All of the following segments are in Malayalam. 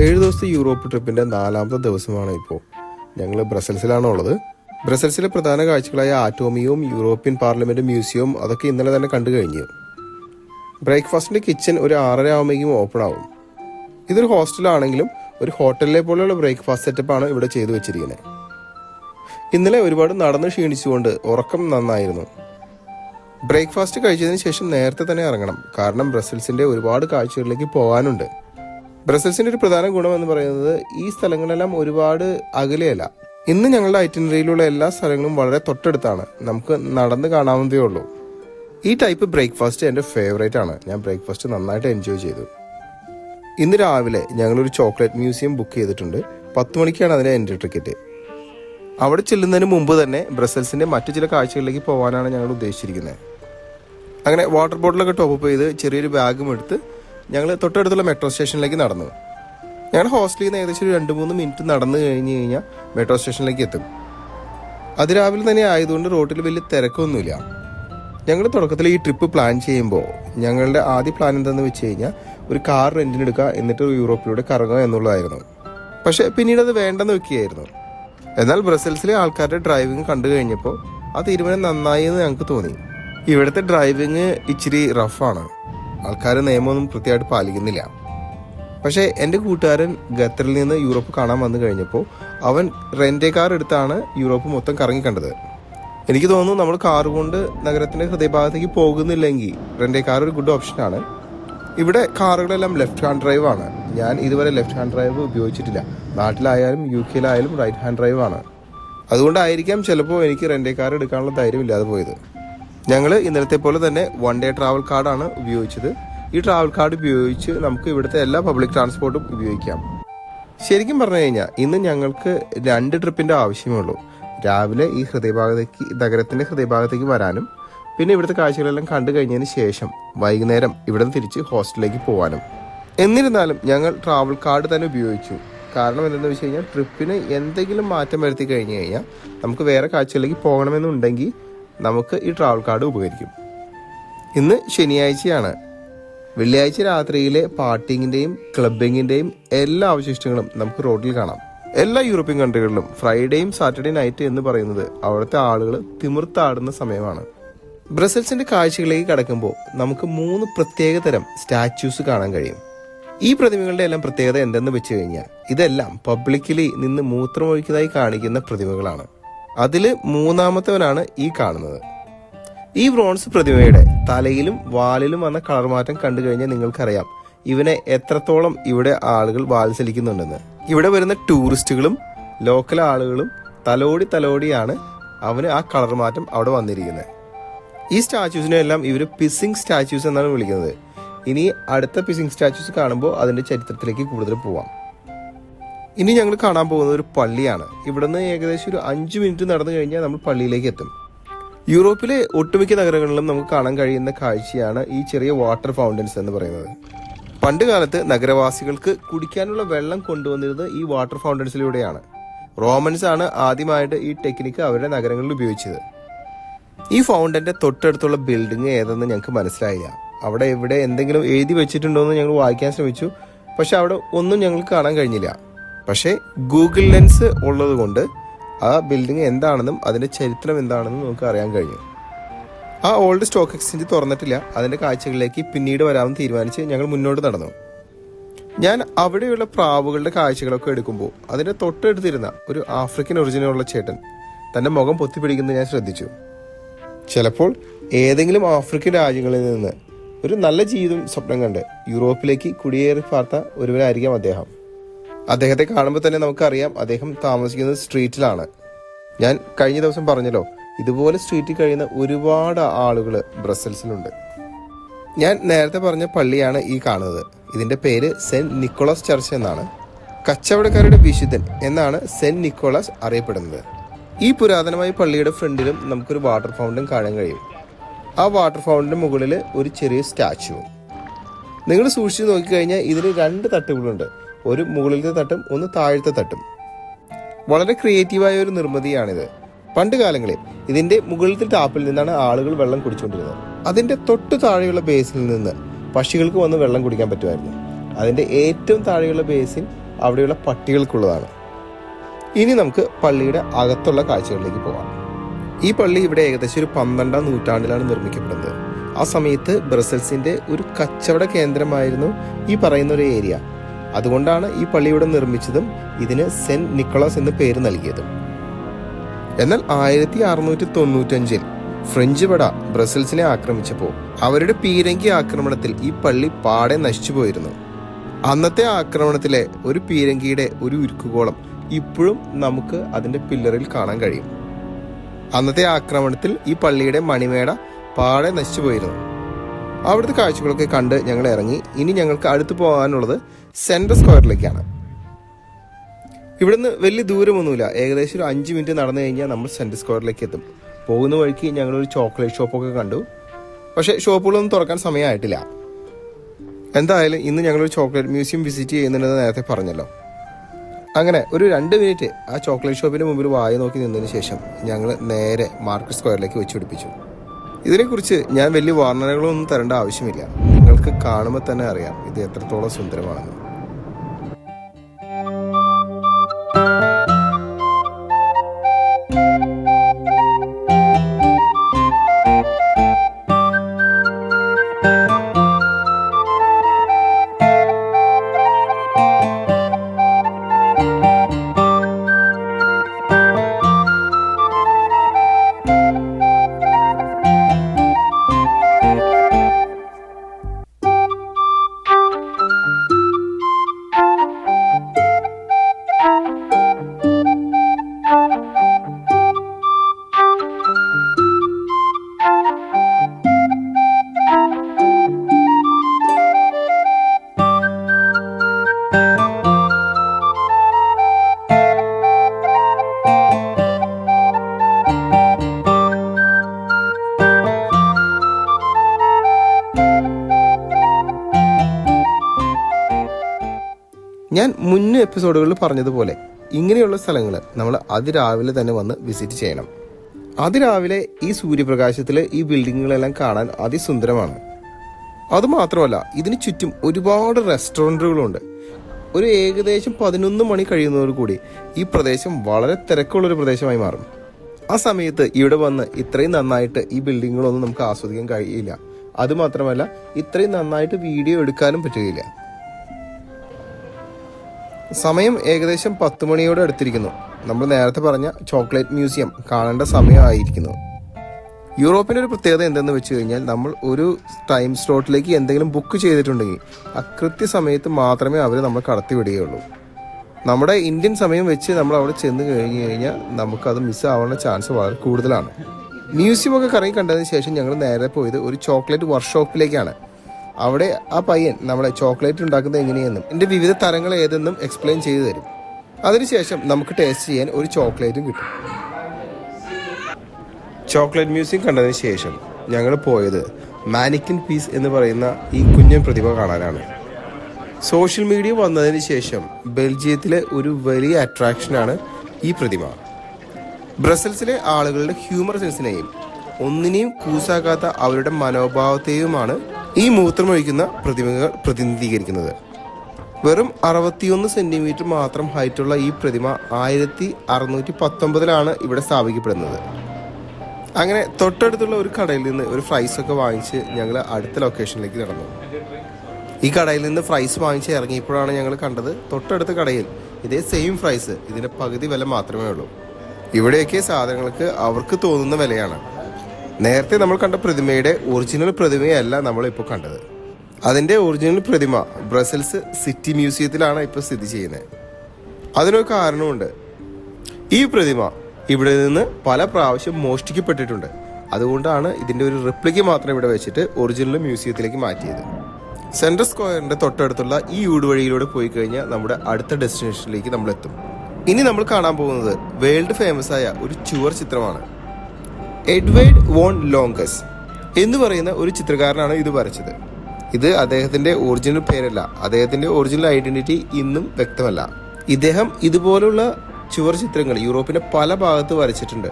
ഏഴ് ദിവസത്തെ യൂറോപ്പ് ട്രിപ്പിന്റെ നാലാമത്തെ ദിവസമാണ് ഇപ്പോൾ ഞങ്ങൾ ബ്രസൽസിലാണ് ഉള്ളത് ബ്രസൽസിലെ പ്രധാന കാഴ്ചകളായ ആറ്റോമിയവും യൂറോപ്യൻ പാർലമെന്റ് മ്യൂസിയവും അതൊക്കെ ഇന്നലെ തന്നെ കണ്ടു കഴിഞ്ഞു. ബ്രേക്ക്ഫാസ്റ്റിന്റെ കിച്ചൺ ഒരു ആറര ആവുമ്പോഴേക്കും ഓപ്പൺ ആവും. ഇതൊരു ഹോസ്റ്റലാണെങ്കിലും ഒരു ഹോട്ടലിലെ പോലെയുള്ള ബ്രേക്ക്ഫാസ്റ്റ് സെറ്റപ്പാണ് ഇവിടെ ചെയ്തു വെച്ചിരിക്കുന്നത്. ഇന്നലെ ഒരുപാട് നടന്ന് ക്ഷീണിച്ചുകൊണ്ട് ഉറക്കം നന്നായിരുന്നു. ബ്രേക്ക്ഫാസ്റ്റ് കഴിച്ചതിന് ശേഷം നേരത്തെ തന്നെ ഇറങ്ങണം. കാരണം ബ്രസൽസിന്റെ ഒരുപാട് കാഴ്ചകളിലേക്ക് പോകാനുണ്ട്. ബ്രസൽസിന്റെ ഒരു പ്രധാന ഗുണം എന്ന് പറയുന്നത് ഈ സ്ഥലങ്ങളെല്ലാം ഒരുപാട് അകലെയല്ല ഇന്ന് ഞങ്ങളുടെ ഐറ്റിനറിയിലുള്ള എല്ലാ സ്ഥലങ്ങളും വളരെ തൊട്ടടുത്താണ്. നമുക്ക് നടന്ന് കാണാവുന്നതേ ഉള്ളൂ. ഈ ടൈപ്പ് ബ്രേക്ക്ഫാസ്റ്റ് എന്റെ ഫേവറേറ്റ് ആണ്. ഞാൻ ബ്രേക്ക്ഫാസ്റ്റ് നന്നായിട്ട് എൻജോയ് ചെയ്തു. ഇന്ന് രാവിലെ ഞങ്ങളൊരു ചോക്ലേറ്റ് മ്യൂസിയം ബുക്ക് ചെയ്തിട്ടുണ്ട്. പത്ത് മണിക്കാണ് അതിന്റെ എൻട്രി ടിക്കറ്റ് അവിടെ ചെല്ലുന്നതിന് മുമ്പ് തന്നെ ബ്രസൽസിന്റെ മറ്റു ചില കാഴ്ചകളിലേക്ക് പോകാനാണ് ഞങ്ങൾ ഉദ്ദേശിച്ചിരിക്കുന്നത്. അങ്ങനെ വാട്ടർ ബോട്ടിലൊക്കെ ടോപ്പ് ചെയ്ത് ചെറിയൊരു ബാഗും എടുത്ത് ഞങ്ങൾ തൊട്ടടുത്തുള്ള മെട്രോ സ്റ്റേഷനിലേക്ക് നടന്നു. ഞങ്ങൾ ഹോസ്റ്റലിൽ നിന്ന് ഏകദേശം ഒരു രണ്ട് മൂന്ന് മിനിറ്റ് നടന്നു കഴിഞ്ഞ് കഴിഞ്ഞാൽ മെട്രോ സ്റ്റേഷനിലേക്ക് എത്തും. അതിരാവിലെ തന്നെ ആയതുകൊണ്ട് റോട്ടിൽ വലിയ തിരക്കൊന്നുമില്ല. ഞങ്ങൾ തുടക്കത്തിൽ ഈ ട്രിപ്പ് പ്ലാൻ ചെയ്യുമ്പോൾ ഞങ്ങളുടെ ആദ്യ പ്ലാൻ എന്താണെന്ന് വെച്ച് കഴിഞ്ഞാൽ ഒരു കാർ റെന്റിന് എടുക്കുക എന്നിട്ട് യൂറോപ്പിലൂടെ കറങ്ങുക എന്നുള്ളതായിരുന്നു. പക്ഷെ പിന്നീട് അത് വേണ്ടെന്ന് വെക്കുകയായിരുന്നു. എന്നാൽ ബ്രസൽസിലെ ആൾക്കാരുടെ ഡ്രൈവിംഗ് കണ്ടു കഴിഞ്ഞപ്പോൾ ആ തീരുമാനം നന്നായി എന്ന് ഞങ്ങൾക്ക് തോന്നി. ഇവിടുത്തെ ഡ്രൈവിംഗ് ഇച്ചിരി റഫാണ്. ആൾക്കാർ നിയമമൊന്നും കൃത്യമായിട്ട് പാലിക്കുന്നില്ല. പക്ഷേ എന്റെ കൂട്ടുകാരൻ ഖത്തറിൽ നിന്ന് യൂറോപ്പ് കാണാൻ വന്നു കഴിഞ്ഞപ്പോൾ അവൻ റെന്റേ കാർ എടുത്താണ് യൂറോപ്പ് മൊത്തം കറങ്ങി കണ്ടത്. എനിക്ക് തോന്നുന്നു നമ്മൾ കാർ കൊണ്ട് നഗരത്തിന്റെ ഹൃദയഭാഗത്തേക്ക് പോകുന്നില്ലെങ്കിൽ റെന്റേ കാർ ഒരു ഗുഡ് ഓപ്ഷനാണ് ഇവിടെ കാറുകളെല്ലാം ലെഫ്റ്റ് ഹാൻഡ് ഡ്രൈവ് ആണ്. ഞാൻ ഇതുവരെ ലെഫ്റ്റ് ഹാൻഡ് ഡ്രൈവ് ഉപയോഗിച്ചിട്ടില്ല. നാട്ടിലായാലും യു കെയിലായാലും റൈറ്റ് ഹാൻഡ് ഡ്രൈവ് ആണ്. അതുകൊണ്ടായിരിക്കാം ചിലപ്പോൾ എനിക്ക് റെന്റേ കാർ എടുക്കാനുള്ള ധൈര്യം ഇല്ലാതെ പോയത്. ഞങ്ങൾ ഇന്നലത്തെ പോലെ തന്നെ വൺ ഡേ ട്രാവൽ കാർഡാണ് ഉപയോഗിച്ചത്. ഈ ട്രാവൽ കാർഡ് ഉപയോഗിച്ച് നമുക്ക് ഇവിടുത്തെ എല്ലാ പബ്ലിക് ട്രാൻസ്പോർട്ടും ഉപയോഗിക്കാം. ശരിക്കും പറഞ്ഞു കഴിഞ്ഞാൽ ഇന്ന് ഞങ്ങൾക്ക് രണ്ട് ട്രിപ്പിന്റെ ആവശ്യമേ ഉള്ളൂ. രാവിലെ ഈ ഹൃദയഭാഗത്തേക്ക് നഗരത്തിന്റെ ഹൃദയഭാഗത്തേക്ക് വരാനും പിന്നെ ഇവിടുത്തെ കാഴ്ചകളെല്ലാം കണ്ടു കഴിഞ്ഞതിന് ശേഷം വൈകുന്നേരം ഇവിടെ നിന്ന് തിരിച്ച് ഹോസ്റ്റലിലേക്ക് പോകാനും എന്നിരുന്നാലും ഞങ്ങൾ ട്രാവൽ കാർഡ് തന്നെ ഉപയോഗിച്ചു. കാരണം എന്തെന്ന് വെച്ച് കഴിഞ്ഞാൽ ട്രിപ്പിന് എന്തെങ്കിലും മാറ്റം വരുത്തി കഴിഞ്ഞു കഴിഞ്ഞാൽ നമുക്ക് വേറെ കാഴ്ചകളിലേക്ക് പോകണമെന്നുണ്ടെങ്കിൽ നമുക്ക് ഈ ട്രാവൽ കാർഡ് ഉപകരിക്കും. ഇന്ന് ശനിയാഴ്ചയാണ്. വെള്ളിയാഴ്ച രാത്രിയിലെ പാർട്ടിങ്ങിന്റെയും ക്ലബിങ്ങിന്റെയും എല്ലാ അവശിഷ്ടങ്ങളും നമുക്ക് റോഡിൽ കാണാം. എല്ലാ യൂറോപ്യൻ കൺട്രികളിലും ഫ്രൈഡേയും സാറ്റർഡേ നൈറ്റ് എന്ന് പറയുന്നത് അവിടുത്തെ ആളുകൾ തിമിർത്താടുന്ന സമയമാണ്. ബ്രസൽസിന്റെ കാഴ്ചകളിലേക്ക് കടക്കുമ്പോൾ നമുക്ക് മൂന്ന് പ്രത്യേക തരം സ്റ്റാച്യൂസ് കാണാൻ കഴിയും. ഈ പ്രതിമകളുടെ എല്ലാം പ്രത്യേകത എന്തെന്ന് വെച്ച് കഴിഞ്ഞാൽ ഇതെല്ലാം പബ്ലിക്കലി നിന്ന് മൂത്രമൊഴിക്കുന്നതായി കാണിക്കുന്ന പ്രതിമകളാണ്. അതിൽ മൂന്നാമത്തവനാണ് ഈ കാണുന്നത്. ഈ ബ്രോൺസ് പ്രതിമയുടെ തലയിലും വാലിലും വന്ന കളർ മാറ്റം കണ്ടു കഴിഞ്ഞാൽ നിങ്ങൾക്കറിയാം. ഇവനെ എത്രത്തോളം ഇവിടെ ആളുകൾ വാത്സലിക്കുന്നുണ്ടെന്ന് ഇവിടെ വരുന്ന ടൂറിസ്റ്റുകളും ലോക്കൽ ആളുകളും തലോടി തലോടിയാണ് അവന് ആ കളർ മാറ്റം അവിടെ വന്നിരിക്കുന്നത്. ഈ സ്റ്റാച്യൂസിനെ എല്ലാം ഇവർ പിസിങ് സ്റ്റാച്യൂസ് എന്നാണ് വിളിക്കുന്നത്. ഇനി അടുത്ത പിസിങ് സ്റ്റാച്യൂസ് കാണുമ്പോൾ അതിന്റെ ചരിത്രത്തിലേക്ക് കൂടുതൽ പോവാം. ഇനി ഞങ്ങൾ കാണാൻ പോകുന്നത് ഒരു പള്ളിയാണ്. ഇവിടുന്ന് ഏകദേശം ഒരു അഞ്ച് മിനിറ്റ് നടന്നു കഴിഞ്ഞാൽ നമ്മൾ പള്ളിയിലേക്ക് എത്തും. യൂറോപ്പിലെ ഒട്ടുമിക്ക നഗരങ്ങളിലും നമുക്ക് കാണാൻ കഴിയുന്ന കാഴ്ചയാണ് ഈ ചെറിയ വാട്ടർ ഫൗണ്ടൻസ് എന്ന് പറയുന്നത്. പണ്ട് കാലത്ത് നഗരവാസികൾക്ക് കുടിക്കാനുള്ള വെള്ളം കൊണ്ടുവന്നിരുന്നത് ഈ വാട്ടർ ഫൗണ്ടൻസിലൂടെയാണ്. റോമൻസ് ആണ് ആദ്യമായിട്ട് ഈ ടെക്നിക്ക് അവരുടെ നഗരങ്ങളിൽ ഉപയോഗിച്ചത്. ഈ ഫൗണ്ടന്റെ തൊട്ടടുത്തുള്ള ബിൽഡിംഗ് ഏതെന്ന് ഞങ്ങൾക്ക് മനസ്സിലായില്ല. അവിടെ എവിടെ എന്തെങ്കിലും എഴുതി വെച്ചിട്ടുണ്ടോ എന്ന് ഞങ്ങൾ വായിക്കാൻ ശ്രമിച്ചു. പക്ഷെ അവിടെ ഒന്നും ഞങ്ങൾക്ക് കാണാൻ കഴിഞ്ഞില്ല. പക്ഷേ ഗൂഗിൾ ലെൻസ് ഉള്ളത് കൊണ്ട് ആ ബിൽഡിംഗ് എന്താണെന്നും അതിന്റെ ചരിത്രം എന്താണെന്നും നമുക്ക് അറിയാൻ കഴിഞ്ഞു ആ ഓൾഡ് സ്റ്റോക്ക് എക്സ്ചേഞ്ച് തുറന്നിട്ടില്ല. അതിന്റെ കാഴ്ചകളിലേക്ക് പിന്നീട് വരാമെന്ന് തീരുമാനിച്ച് ഞങ്ങൾ മുന്നോട്ട് നടന്നു. ഞാൻ അവിടെയുള്ള പ്രാവുകളുടെ കാഴ്ചകളൊക്കെ എടുക്കുമ്പോൾ അതിന്റെ തൊട്ടടുത്തിരുന്ന ഒരു ആഫ്രിക്കൻ ഒറിജിനുള്ള ചേട്ടൻ തന്റെ മുഖം പൊത്തിപ്പിടിക്കുന്നത് ഞാൻ ശ്രദ്ധിച്ചു. ചിലപ്പോൾ ഏതെങ്കിലും ആഫ്രിക്കൻ രാജ്യങ്ങളിൽ നിന്ന് ഒരു നല്ല ജീവിതം സ്വപ്നം കണ്ട് യൂറോപ്പിലേക്ക് കുടിയേറി പാർത്ത ഒരുവനായിരിക്കാം അദ്ദേഹം. അദ്ദേഹത്തെ കാണുമ്പോൾ തന്നെ നമുക്കറിയാം അദ്ദേഹം താമസിക്കുന്നത് സ്ട്രീറ്റിലാണ് ഞാൻ കഴിഞ്ഞ ദിവസം പറഞ്ഞല്ലോ ഇതുപോലെ സ്ട്രീറ്റിൽ കഴിയുന്ന ഒരുപാട് ആളുകൾ ബ്രസൽസിലുണ്ട്. ഞാൻ നേരത്തെ പറഞ്ഞ പള്ളിയാണ് ഈ കാണുന്നത്. ഇതിന്റെ പേര് സെന്റ് നിക്കോളാസ് ചർച്ച് എന്നാണ്. കച്ചവടക്കാരുടെ വിശുദ്ധൻ എന്നാണ് സെന്റ് നിക്കോളാസ് അറിയപ്പെടുന്നത്. ഈ പുരാതനമായ പള്ളിയുടെ ഫ്രണ്ടിലും നമുക്കൊരു വാട്ടർ ഫൗണ്ടൻ കാണാൻ കഴിയും. ആ വാട്ടർ ഫൗണ്ടിന്റെ മുകളിൽ ഒരു ചെറിയ സ്റ്റാച്ചുവും നിങ്ങൾ സൂക്ഷിച്ച് നോക്കിക്കഴിഞ്ഞാൽ ഇതിന് രണ്ട് തട്ടുകളുണ്ട്. ഒരു മുകളിലത്തെ തട്ടും ഒന്ന് താഴത്തെ തട്ടും. വളരെ ക്രിയേറ്റീവായ ഒരു നിർമ്മിതിയാണിത്. പണ്ട് കാലങ്ങളിൽ ഇതിന്റെ മുകളിലത്തെ ടാപ്പിൽ നിന്നാണ് ആളുകൾ വെള്ളം കുടിച്ചുകൊണ്ടിരുന്നത്. അതിന്റെ തൊട്ടു താഴെയുള്ള ബേസിൽ നിന്ന് പക്ഷികൾക്ക് വന്ന് വെള്ളം കുടിക്കാൻ പറ്റുമായിരുന്നു. അതിന്റെ ഏറ്റവും താഴെയുള്ള ബേസിൻ അവിടെയുള്ള പട്ടികൾക്കുള്ളതാണ്. ഇനി നമുക്ക് പള്ളിയുടെ അകത്തുള്ള കാഴ്ചകളിലേക്ക് പോകാം ഈ പള്ളി ഇവിടെ ഏകദേശം ഒരു പന്ത്രണ്ടാം നൂറ്റാണ്ടിലാണ് നിർമ്മിക്കപ്പെടുന്നത്. ആ സമയത്ത് ബ്രസൽസിന്റെ ഒരു കച്ചവട കേന്ദ്രമായിരുന്നു ഈ പറയുന്ന ഒരു ഏരിയ അതുകൊണ്ടാണ് ഈ പള്ളിയുടെ നിർമ്മിച്ചതും ഇതിന് സെന്റ് നിക്കോളാസ് എന്ന് പേര് നൽകിയതും. എന്നാൽ ആയിരത്തി അറുന്നൂറ്റി തൊണ്ണൂറ്റഞ്ചിൽ ഫ്രഞ്ച് പട ബ്രസൽസിനെ ആക്രമിച്ചപ്പോൾ അവരുടെ പീരങ്കി ആക്രമണത്തിൽ ഈ പള്ളി പാടെ നശിച്ചു പോയിരുന്നു. അന്നത്തെ ആക്രമണത്തിലെ ഒരു പീരങ്കിയുടെ ഒരു ഉരുക്കുകോളം ഇപ്പോഴും നമുക്ക് അതിന്റെ പില്ലറിൽ കാണാൻ കഴിയും. അന്നത്തെ ആക്രമണത്തിൽ ഈ പള്ളിയുടെ മണിമേട പാടെ നശിച്ചു പോയിരുന്നു. അവിടുത്തെ കാഴ്ചകളൊക്കെ കണ്ട് ഞങ്ങൾ ഇറങ്ങി. ഇനി ഞങ്ങൾക്ക് അടുത്ത് പോകാനുള്ളത് സെൻട്രൽ സ്ക്വയറിലേക്കാണ്. ഇവിടുന്ന് വലിയ ദൂരമൊന്നുമില്ല. ഏകദേശം ഒരു അഞ്ച് മിനിറ്റ് നടന്നു കഴിഞ്ഞാൽ നമ്മൾ സെൻട്രൽ സ്ക്വയറിലേക്ക് എത്തും പോകുന്ന വഴിക്ക് ഞങ്ങളൊരു ചോക്ലേറ്റ് ഷോപ്പൊക്കെ കണ്ടു. പക്ഷേ ഷോപ്പുകളൊന്നും തുറക്കാൻ സമയമായിട്ടില്ല. എന്തായാലും ഇന്ന് ഞങ്ങളൊരു ചോക്ലേറ്റ് മ്യൂസിയം വിസിറ്റ് ചെയ്യുന്നുണ്ടെന്ന് നേരത്തെ പറഞ്ഞല്ലോ. അങ്ങനെ ഒരു രണ്ട് മിനിറ്റ് ആ ചോക്ലേറ്റ് ഷോപ്പിന് മുമ്പിൽ വായ നോക്കി നിന്നതിന് ശേഷം ഞങ്ങൾ നേരെ മാർക്കറ്റ് സ്ക്വയറിലേക്ക് വെച്ച് പിടിപ്പിച്ചു. ഇതിനെക്കുറിച്ച് ഞാൻ വലിയ വർണനകളൊന്നും തരേണ്ട ആവശ്യമില്ല. നിങ്ങൾക്ക് കാണുമ്പോൾ തന്നെ അറിയാം ഇത് എത്രത്തോളം സുന്ദരമാണെന്ന്. ഞാൻ മുന്നേ എപ്പിസോഡുകളിൽ പറഞ്ഞതുപോലെ ഇങ്ങനെയുള്ള സ്ഥലങ്ങൾ നമ്മൾ അതിരാവിലെ തന്നെ വന്ന് വിസിറ്റ് ചെയ്യണം. അതിരാവിലെ ഈ സൂര്യപ്രകാശത്തിൽ ഈ ബിൽഡിങ്ങുകളെല്ലാം കാണാൻ അതിസുന്ദരമാണ്. അതുമാത്രമല്ല ഇതിന് ചുറ്റും ഒരുപാട് റെസ്റ്റോറന്റുകളുണ്ട്. ഒരു ഏകദേശം പതിനൊന്ന് മണി കഴിയുന്നതോടുകൂടി ഈ പ്രദേശം വളരെ തിരക്കുള്ളൊരു പ്രദേശമായി മാറും. ആ സമയത്ത് ഇവിടെ വന്ന് ഇത്രയും നന്നായിട്ട് ഈ ബിൽഡിങ്ങുകളൊന്നും നമുക്ക് ആസ്വദിക്കാൻ കഴിയില്ല. അതുമാത്രമല്ല ഇത്രയും നന്നായിട്ട് വീഡിയോ എടുക്കാനും പറ്റുകയില്ല. സമയം ഏകദേശം പത്ത് മണിയോട് അടുത്തിരിക്കുന്നു. നമ്മൾ നേരത്തെ പറഞ്ഞ ചോക്ലേറ്റ് മ്യൂസിയം കാണേണ്ട സമയമായിരിക്കുന്നു. യൂറോപ്പിന്റെ ഒരു പ്രത്യേകത എന്തെന്ന് വെച്ച് കഴിഞ്ഞാൽ നമ്മൾ ഒരു ടൈം സ്ലോട്ടിലേക്ക് എന്തെങ്കിലും ബുക്ക് ചെയ്തിട്ടുണ്ടെങ്കിൽ ആ കൃത്യസമയത്ത് മാത്രമേ അവർ നമ്മൾ കടത്തി വിടുകയുള്ളൂ നമ്മുടെ ഇന്ത്യൻ സമയം വെച്ച് നമ്മൾ അവിടെ ചെന്ന് കഴിഞ്ഞ് കഴിഞ്ഞാൽ നമുക്കത് മിസ് ആവാനുള്ള ചാൻസ് വളരെ കൂടുതലാണ്. മ്യൂസിയം ഒക്കെ കറങ്ങി കണ്ടതിന് ശേഷം ഞങ്ങൾ നേരെ പോയത് ഒരു ചോക്ലേറ്റ് വർക്ക്ഷോപ്പിലേക്കാണ് അവിടെ ആ പയ്യൻ നമ്മളെ ചോക്ലേറ്റ് ഉണ്ടാക്കുന്നത് എങ്ങനെയെന്നും എന്റെ വിവിധ തരങ്ങൾ ഏതെന്നും എക്സ്പ്ലെയിൻ ചെയ്തു തരും. അതിനുശേഷം നമുക്ക് ടേസ്റ്റ് ചെയ്യാൻ ഒരു ചോക്ലേറ്റും കിട്ടും. ചോക്ലേറ്റ് മ്യൂസിയം കണ്ടതിന് ശേഷം ഞങ്ങൾ പോയത് മാനിക്കിൻ പീസ് എന്ന് പറയുന്ന ഈ കുഞ്ഞൻ പ്രതിഭ കാണാനാണ്. സോഷ്യൽ മീഡിയ വന്നതിന് ശേഷം ബെൽജിയത്തിലെ ഒരു വലിയ അട്രാക്ഷനാണ് ഈ പ്രതിമ ബ്രസൽസിലെ ആളുകളുടെ ഹ്യൂമർ സെൻസിനെയും ഒന്നിനെയും കൂസാക്കാത്ത അവരുടെ മനോഭാവത്തെയുമാണ് ഈ മൂത്രമൊഴിക്കുന്ന പ്രതിമകൾ പ്രതിനിധീകരിക്കുന്നത്. വെറും അറുപത്തിയൊന്ന് സെന്റിമീറ്റർ മാത്രം ഹൈറ്റുള്ള ഈ പ്രതിമ ആയിരത്തി അറുന്നൂറ്റി പത്തൊമ്പതിലാണ് ഇവിടെ സ്ഥാപിക്കപ്പെടുന്നത്. അങ്ങനെ തൊട്ടടുത്തുള്ള ഒരു കടയിൽ നിന്ന് ഒരു ഫ്രൈസ് ഒക്കെ വാങ്ങിച്ച് ഞങ്ങൾ അടുത്ത ലൊക്കേഷനിലേക്ക് നടന്നു ഈ കടയിൽ നിന്ന് ഫ്രൈസ് വാങ്ങിച്ച് ഇറങ്ങിയപ്പോഴാണ് ഞങ്ങൾ കണ്ടത് തൊട്ടടുത്ത കടയിൽ ഇതേ സെയിം ഫ്രൈസ് ഇതിന്റെ പകുതി വില മാത്രമേ ഉള്ളൂ. ഇവിടെയൊക്കെ സാധനങ്ങൾക്ക് അവർക്ക് തോന്നുന്ന വിലയാണ്. നേരത്തെ നമ്മൾ കണ്ട പ്രതിമയുടെ ഒറിജിനൽ പ്രതിമയല്ല നമ്മളിപ്പോൾ കണ്ടത്. അതിന്റെ ഒറിജിനൽ പ്രതിമ ബ്രസൽസ് സിറ്റി മ്യൂസിയത്തിലാണ് ഇപ്പോൾ സ്ഥിതി ചെയ്യുന്നത്. അതിനൊരു കാരണമുണ്ട്. ഈ പ്രതിമ ഇവിടെ നിന്ന് പല പ്രാവശ്യം മോഷ്ടിക്കപ്പെട്ടിട്ടുണ്ട്. അതുകൊണ്ടാണ് ഇതിന്റെ ഒരു റിപ്ലിക്ക് മാത്രം ഇവിടെ വെച്ചിട്ട് ഒറിജിനൽ മ്യൂസിയത്തിലേക്ക് മാറ്റിയത്. സെൻട്രൽ സ്ക്വയറിന്റെ തൊട്ടടുത്തുള്ള ഈ ഊടുവഴിയിലൂടെ പോയി കഴിഞ്ഞാൽ നമ്മുടെ അടുത്ത ഡെസ്റ്റിനേഷനിലേക്ക് നമ്മൾ എത്തും. ഇനി നമ്മൾ കാണാൻ പോകുന്നത് വേൾഡ് ഫേമസ് ആയ ഒരു ചുവർ ചിത്രമാണ്. എഡ്വേർഡ് വോൺ ലോങ്കസ് എന്ന് പറയുന്ന ഒരു ചിത്രകാരനാണ് ഇത് വരച്ചത്. ഇത് അദ്ദേഹത്തിന്റെ ഒറിജിനൽ പേരല്ല. അദ്ദേഹത്തിന്റെ ഒറിജിനൽ ഐഡന്റിറ്റി ഇന്നും വ്യക്തമല്ല. ഇദ്ദേഹം ഇതുപോലുള്ള ചുവർ ചിത്രങ്ങൾ യൂറോപ്പിന്റെ പല ഭാഗത്ത് വരച്ചിട്ടുണ്ട്.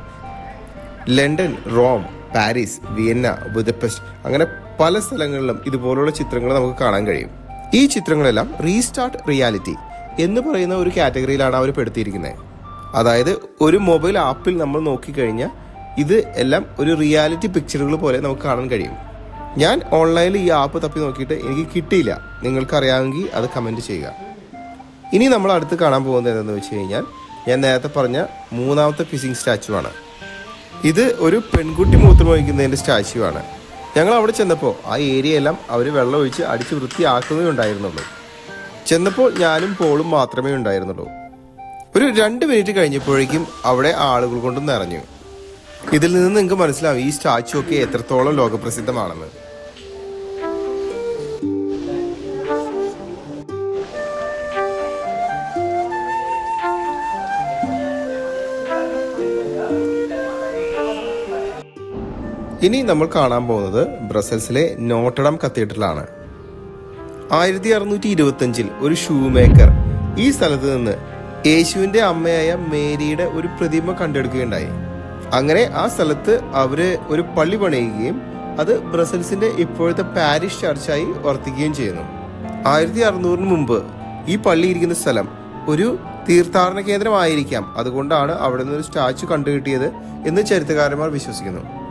London Rome Paris Vienna Budapest അങ്ങനെ പല സ്ഥലങ്ങളിലും ഇതുപോലുള്ള ചിത്രങ്ങൾ നമുക്ക് കാണാൻ കഴിയും. ഈ ചിത്രങ്ങളെല്ലാം റീസ്റ്റാർട്ട് റിയാലിറ്റി എന്ന് പറയുന്ന ഒരു കാറ്റഗറിയിലാണ് അവർ പെടുത്തിയിരിക്കുന്നത്. അതായത് ഒരു മൊബൈൽ ആപ്പിൽ നമ്മൾ നോക്കിക്കഴിഞ്ഞാൽ ഇത് എല്ലാം ഒരു റിയാലിറ്റി പിക്ചറുകൾ പോലെ നമുക്ക് കാണാൻ കഴിയും. ഞാൻ ഓൺലൈനിൽ ഈ ആപ്പ് തപ്പി നോക്കിയിട്ട് എനിക്ക് കിട്ടിയില്ല. നിങ്ങൾക്കറിയാമെങ്കിൽ അത് കമന്റ് ചെയ്യുക. ഇനി നമ്മൾ അടുത്ത് കാണാൻ പോകുന്നത് എന്താണെന്ന് വെച്ച് കഴിഞ്ഞാൽ ഞാൻ നേരത്തെ പറഞ്ഞ മൂന്നാമത്തെ ഫിസിങ് സ്റ്റാച്ചു ആണ്. ഇത് ഒരു പെൺകുട്ടി മൂത്രം ഒഴിക്കുന്നതിന്റെ സ്റ്റാച്ചു ആണ്. ഞങ്ങൾ അവിടെ ചെന്നപ്പോൾ ആ ഏരിയ എല്ലാം അവർ വെള്ളം ഒഴിച്ച് അടിച്ച് വൃത്തിയാക്കുന്നേ ഉണ്ടായിരുന്നുള്ളൂ. ചെന്നപ്പോൾ ഞാനും പോളും മാത്രമേ ഉണ്ടായിരുന്നുള്ളൂ. ഒരു രണ്ട് മിനിറ്റ് കഴിഞ്ഞപ്പോഴേക്കും അവിടെ ആളുകൾ കൊണ്ട് നിറഞ്ഞു. ഇതിൽ നിന്ന് നിങ്ങൾക്ക് മനസ്സിലാവും ഈ സ്റ്റാച്ചു ഒക്കെ എത്രത്തോളം ലോകപ്രസിദ്ധമാണെന്ന്. ഇനി നമ്മൾ കാണാൻ പോകുന്നത് ബ്രസൽസിലെ നോട്ടഡം കത്തീഡ്രലാണ്. ആയിരത്തി അറുന്നൂറ്റി ഇരുപത്തഞ്ചിൽ ഒരു ഷൂ മേക്കർ ഈ സ്ഥലത്ത് നിന്ന് യേശുവിന്റെ അമ്മയായ മേരിയുടെ ഒരു പ്രതിമ കണ്ടെടുക്കുകയുണ്ടായി. അങ്ങനെ ആ സ്ഥലത്ത് അവർ ഒരു പള്ളി പണിയുകയും അത് ബ്രസൽസിന്റെ ഇപ്പോഴത്തെ പാരിഷ് ചർച്ചായി വർത്തിക്കുകയും ചെയ്യുന്നു. ആയിരത്തി അറുന്നൂറിന് മുമ്പ് ഈ പള്ളി ഇരിക്കുന്ന സ്ഥലം ഒരു തീർത്ഥാടന കേന്ദ്രമായിരിക്കാം. അതുകൊണ്ടാണ് അവിടെ നിന്ന് ഒരു സ്റ്റാച്ചു കണ്ടുകിട്ടിയത് എന്ന് ചരിത്രകാരന്മാർ വിശ്വസിക്കുന്നു.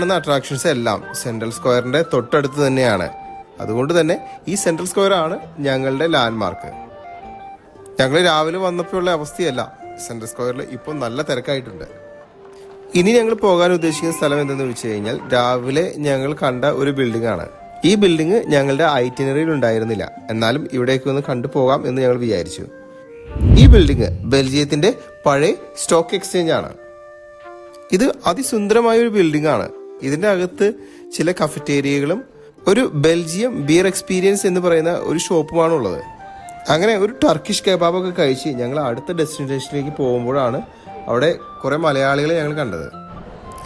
കാണുന്ന അട്രാക്ഷൻസ് എല്ലാം സെൻട്രൽ സ്ക്വയറിന്റെ തൊട്ടടുത്ത് തന്നെയാണ്. അതുകൊണ്ട് തന്നെ ഈ സെൻട്രൽ സ്ക്വയർ ആണ് ഞങ്ങളുടെ ലാൻഡ്മാർക്ക് ഞങ്ങൾ രാവിലെ വന്നപ്പോഴുള്ള അവസ്ഥയല്ല. സെൻട്രൽ സ്ക്വയറിൽ ഇപ്പോൾ നല്ല തിരക്കായിട്ടുണ്ട്. ഇനി ഞങ്ങൾ പോകാൻ ഉദ്ദേശിക്കുന്ന സ്ഥലം എന്തെന്ന് വെച്ച് കഴിഞ്ഞാൽ രാവിലെ ഞങ്ങൾ കണ്ട ഒരു ബിൽഡിംഗ് ആണ്. ഈ ബിൽഡിംഗ് ഞങ്ങളുടെ ഐറ്റിനറിയിൽ ഉണ്ടായിരുന്നില്ല. എന്നാലും ഇവിടേക്ക് ഒന്ന് കണ്ടു പോകാം എന്ന് ഞങ്ങൾ വിചാരിച്ചു. ഈ ബിൽഡിംഗ് ബെൽജിയത്തിന്റെ പഴയ സ്റ്റോക്ക് എക്സ്ചേഞ്ച് ആണ്. ഇത് അതിസുന്ദരമായ ഒരു ബിൽഡിംഗ് ആണ്. ഇതിന്റെ അകത്ത് ചില കഫറ്റേരിയകളും ഒരു ബെൽജിയം ബിയർ എക്സ്പീരിയൻസ് എന്ന് പറയുന്ന ഒരു ഷോപ്പുമാണ് ഉള്ളത് അങ്ങനെ ഒരു ടർക്കിഷ് കബാബൊക്കെ കഴിച്ച് ഞങ്ങൾ അടുത്ത ഡെസ്റ്റിനേഷനിലേക്ക് പോകുമ്പോഴാണ് അവിടെ കുറെ മലയാളികളെ ഞങ്ങൾ കണ്ടത്.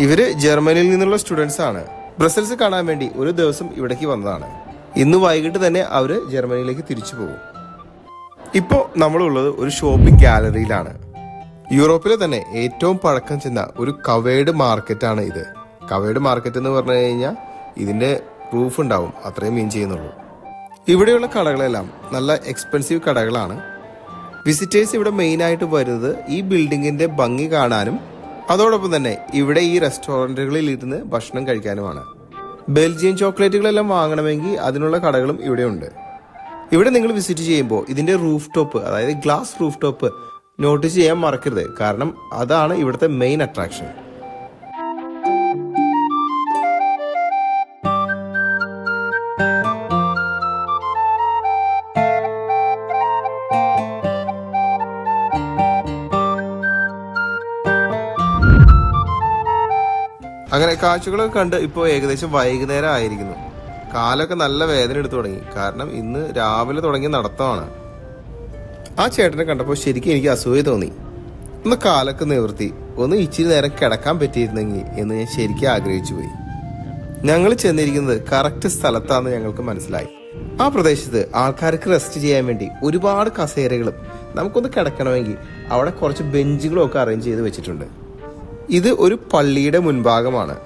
ഇവർ ജർമ്മനിയിൽ നിന്നുള്ള സ്റ്റുഡൻസ് ആണ്. ബ്രസൽസ് കാണാൻ വേണ്ടി ഒരു ദിവസം ഇവിടേക്ക് വന്നതാണ്. ഇന്ന് വൈകിട്ട് തന്നെ അവർ ജർമ്മനിയിലേക്ക് തിരിച്ചു പോകും. ഇപ്പോൾ നമ്മളുള്ളത് ഒരു ഷോപ്പിംഗ് ഗാലറിയിലാണ് യൂറോപ്പിലെ തന്നെ ഏറ്റവും പഴക്കം ചെന്ന ഒരു കവേഡ് മാർക്കറ്റാണ് ഇത്. കവേഡ് മാർക്കറ്റ് എന്ന് പറഞ്ഞു കഴിഞ്ഞാൽ ഇതിന്റെ പ്രൂഫ് ഉണ്ടാവും. അത്രയും മീൻ ചെയ്യുന്നുള്ളൂ. ഇവിടെയുള്ള കടകളെല്ലാം നല്ല എക്സ്പെൻസീവ് കടകളാണ്. വിസിറ്റേഴ്സ് ഇവിടെ മെയിനായിട്ട് വരുന്നത് ഈ ബിൽഡിങ്ങിന്റെ ഭംഗി കാണാനും അതോടൊപ്പം തന്നെ ഇവിടെ ഈ റെസ്റ്റോറന്റുകളിൽ ഇരുന്ന് ഭക്ഷണം കഴിക്കാനുമാണ്. ബെൽജിയൻ ചോക്ലേറ്റുകളെല്ലാം വാങ്ങണമെങ്കിൽ അതിനുള്ള കടകളും ഇവിടെയുണ്ട് ഇവിടെ നിങ്ങൾ വിസിറ്റ് ചെയ്യുമ്പോൾ ഇതിന്റെ റൂഫ് ടോപ്പ് അതായത് ഗ്ലാസ് റൂഫ് ടോപ്പ് നോട്ടീസ് ചെയ്യാൻ മറക്കരുത്. കാരണം അതാണ് ഇവിടുത്തെ മെയിൻ അട്രാക്ഷൻ അങ്ങനെ കാഴ്ചകളൊക്കെ കണ്ട് ഇപ്പോൾ ഏകദേശം വൈകുന്നേരം ആയിരിക്കുന്നു. കാലൊക്കെ നല്ല വേദന എടുത്തു തുടങ്ങി. കാരണം ഇന്ന് രാവിലെ തുടങ്ങി നടത്തമാണ്. ആ ചേട്ടനെ കണ്ടപ്പോൾ ശരിക്കും എനിക്ക് അസൂയ തോന്നി. ഒന്ന് കാലൊക്കെ നിവർത്തി ഒന്ന് ഇച്ചിരി നേരം കിടക്കാൻ പറ്റിയിരുന്നെങ്കിൽ എന്ന് ഞാൻ ശരിക്കും ആഗ്രഹിച്ചു പോയി. ഞങ്ങൾ ചെന്നിരിക്കുന്നത് കറക്റ്റ് സ്ഥലത്താണെന്ന് ഞങ്ങൾക്ക് മനസ്സിലായി. ആ പ്രദേശത്ത് ആൾക്കാർക്ക് റെസ്റ്റ് ചെയ്യാൻ വേണ്ടി ഒരുപാട് കസേരകളും നമുക്കൊന്ന് കിടക്കണമെങ്കിൽ അവിടെ കുറച്ച് ബെഞ്ചുകളും ഒക്കെ അറേഞ്ച് ചെയ്ത് വെച്ചിട്ടുണ്ട്. ഇത് ഒരു പള്ളിയുടെ മുൻഭാഗമാണ്.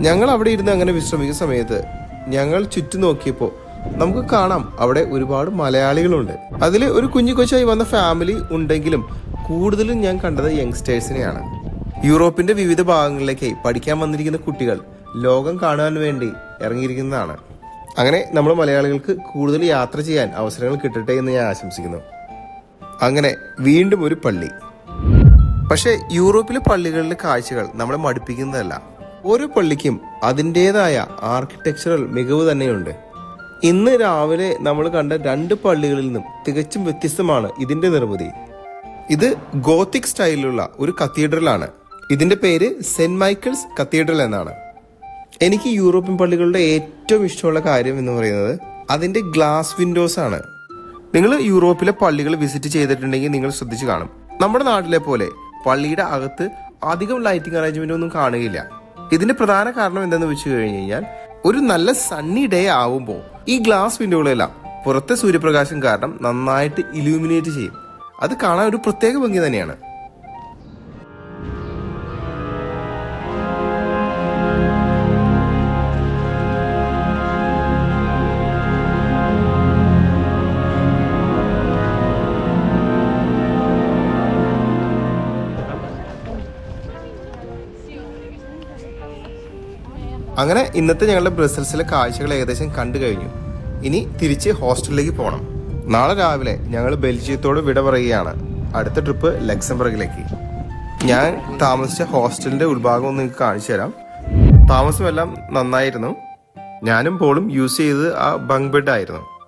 ഞങ്ങൾ അവിടെ ഇരുന്ന് അങ്ങനെ വിശ്രമിക്കുന്ന സമയത്ത് ഞങ്ങൾ ചുറ്റും നോക്കിയപ്പോൾ നമുക്ക് കാണാം അവിടെ ഒരുപാട് മലയാളികളുണ്ട്. അതിൽ ഒരു കുഞ്ഞു കൊച്ചായി വന്ന ഫാമിലി ഉണ്ടെങ്കിലും കൂടുതലും ഞാൻ കണ്ടത് യങ്സ്റ്റേഴ്സിനെയാണ് യൂറോപ്പിന്റെ വിവിധ ഭാഗങ്ങളിലേക്ക് പഠിക്കാൻ വന്നിരിക്കുന്ന കുട്ടികൾ ലോകം കാണാൻ വേണ്ടി ഇറങ്ങിയിരിക്കുന്നതാണ്. അങ്ങനെ നമ്മൾ മലയാളികൾക്ക് കൂടുതൽ യാത്ര ചെയ്യാൻ അവസരങ്ങൾ കിട്ടട്ടെ എന്ന് ഞാൻ ആശംസിക്കുന്നു. അങ്ങനെ വീണ്ടും ഒരു പള്ളി. പക്ഷേ യൂറോപ്പിലെ പള്ളികളിലെ കാഴ്ചകൾ നമ്മളെ മടുപ്പിക്കുന്നതല്ല. ഓരോ പള്ളിക്കും അതിന്റെതായ ആർക്കിടെക്ചറൽ മികവ് തന്നെയുണ്ട്. ഇന്ന് രാവിലെ നമ്മൾ കണ്ട രണ്ട് പള്ളികളിൽ നിന്നും തികച്ചും വ്യത്യസ്തമാണ് ഇതിന്റെ നിർമ്മിതി. ഇത് ഗോത്തിക് സ്റ്റൈലിലുള്ള ഒരു കത്തീഡ്രലാണ്. ഇതിന്റെ പേര് സെന്റ് മൈക്കിൾസ് കത്തീഡ്രൽ എന്നാണ്. എനിക്ക് യൂറോപ്യൻ പള്ളികളുടെ ഏറ്റവും ഇഷ്ടമുള്ള കാര്യം എന്ന് പറയുന്നത് അതിന്റെ ഗ്ലാസ് വിൻഡോസ് ആണ്. നിങ്ങൾ യൂറോപ്പിലെ പള്ളികൾ വിസിറ്റ് ചെയ്തിട്ടുണ്ടെങ്കിൽ നിങ്ങൾ ശ്രദ്ധിച്ചു കാണും. നമ്മുടെ നാട്ടിലെ പോലെ പള്ളിയുടെ അകത്ത് അധികം ലൈറ്റിംഗ് അറേഞ്ച്മെന്റ് ഒന്നും കാണുകയില്ല. ഇതിന്റെ പ്രധാന കാരണം എന്തെന്ന് വെച്ച് കഴിഞ്ഞ് കഴിഞ്ഞാൽ ഒരു നല്ല സണ്ണി ഡേ ആവുമ്പോൾ ഈ ഗ്ലാസ് വിൻഡോകളെല്ലാം പുറത്തെ സൂര്യപ്രകാശം കാരണം നന്നായിട്ട് ഇലൂമിനേറ്റ് ചെയ്യും. അത് കാണാൻ ഒരു പ്രത്യേക ഭംഗി തന്നെയാണ്. അങ്ങനെ ഇന്നത്തെ ഞങ്ങളുടെ ബ്രസൽസിലെ കാഴ്ചകൾ ഏകദേശം കണ്ടു കഴിഞ്ഞു. ഇനി തിരിച്ച് ഹോസ്റ്റലിലേക്ക് പോകണം നാളെ രാവിലെ ഞങ്ങൾ ബെൽജിയത്തോട് വിട പറയുകയാണ്. അടുത്ത ട്രിപ്പ് ലക്സംബർഗിലേക്ക്. ഞാൻ താമസിച്ച ഹോസ്റ്റലിന്റെ ഉൾഭാഗം ഒന്ന് നിങ്ങൾക്ക് കാണിച്ചു തരാം. താമസമെല്ലാം നന്നായിരുന്നു. ഞാനും പോളും യൂസ് ചെയ്തത് ആ ബങ്ക് ബെഡ് ആയിരുന്നു.